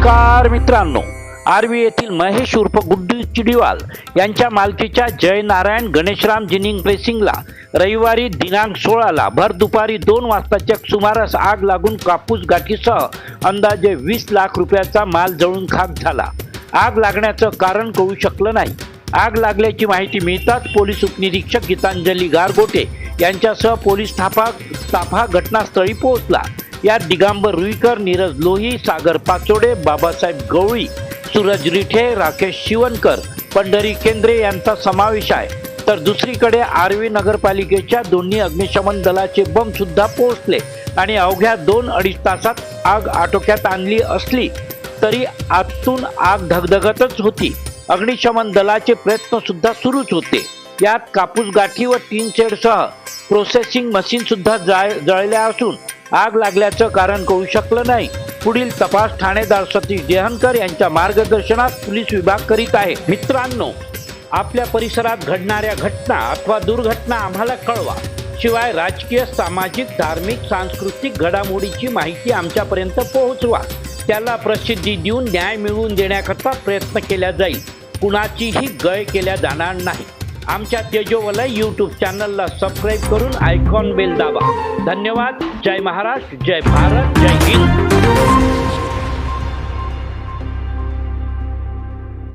नमस्कार मित्रांनो. आर्वी येथील महेश उर्फ गुड्डू चिडीवाल यांच्या मालकीच्या जयनारायण गणेशराम जिनिंग प्रेसिंगला रविवारी दिनांक सोळाला भर दुपारी दोन वाजताच्या सुमारास आग लागून कापूस गाठीसह अंदाजे वीस लाख रुपयाचा माल जळून खाक झाला. आग लागण्याचं कारण कळू शकलं नाही. आग लागल्याची माहिती मिळताच पोलीस उपनिरीक्षक गीतांजली गारगोटे यांच्यासह पोलीस स्थापक ताफा घटनास्थळी पोहोचला. यात दिगांबर रुईकर नीरज लोही सागर पाचोडे बाबासाहेब गवळी सूरज रिठे राकेश शिवनकर पंढरी केंद्रे यांचा समावेश आहे. तर दुसरीकडे आर्वी नगरपालिकेच्या दोन्ही अग्निशमन दलाचे बंब सुद्धा पोहोचले आणि अवघ्या दोन अडीच तासात आग आटोक्यात आणली असली तरी आतून आग धगधगतच होती. अग्निशमन दलाचे प्रयत्न सुद्धा सुरूच होते. यात कापूस गाठी व टीन शेडसह प्रोसेसिंग मशीन सुद्धा जाळ जळल्या असून आग लागल्याचं कारण कळू शकलं नाही. पुढील तपास ठाणेदार सतीश देहनकर यांच्या मार्गदर्शनात पोलीस विभाग करीत आहे. मित्रांनो आपल्या परिसरात घडणाऱ्या घटना अथवा दुर्घटना आम्हाला कळवा. शिवाय राजकीय सामाजिक धार्मिक सांस्कृतिक घडामोडीची माहिती आमच्यापर्यंत पोहोचवा. त्याला प्रसिद्धी देऊन न्याय मिळवून देण्याकरता प्रयत्न केला जाईल. कुणाचीही गय केल्या जाणार नाही. आमच्या तेजोवलय यूट्यूब चॅनलला सबस्क्राईब करून आयकॉन बेल दाबा. धन्यवाद. जय महाराष्ट्र जय भारत जय हिंद.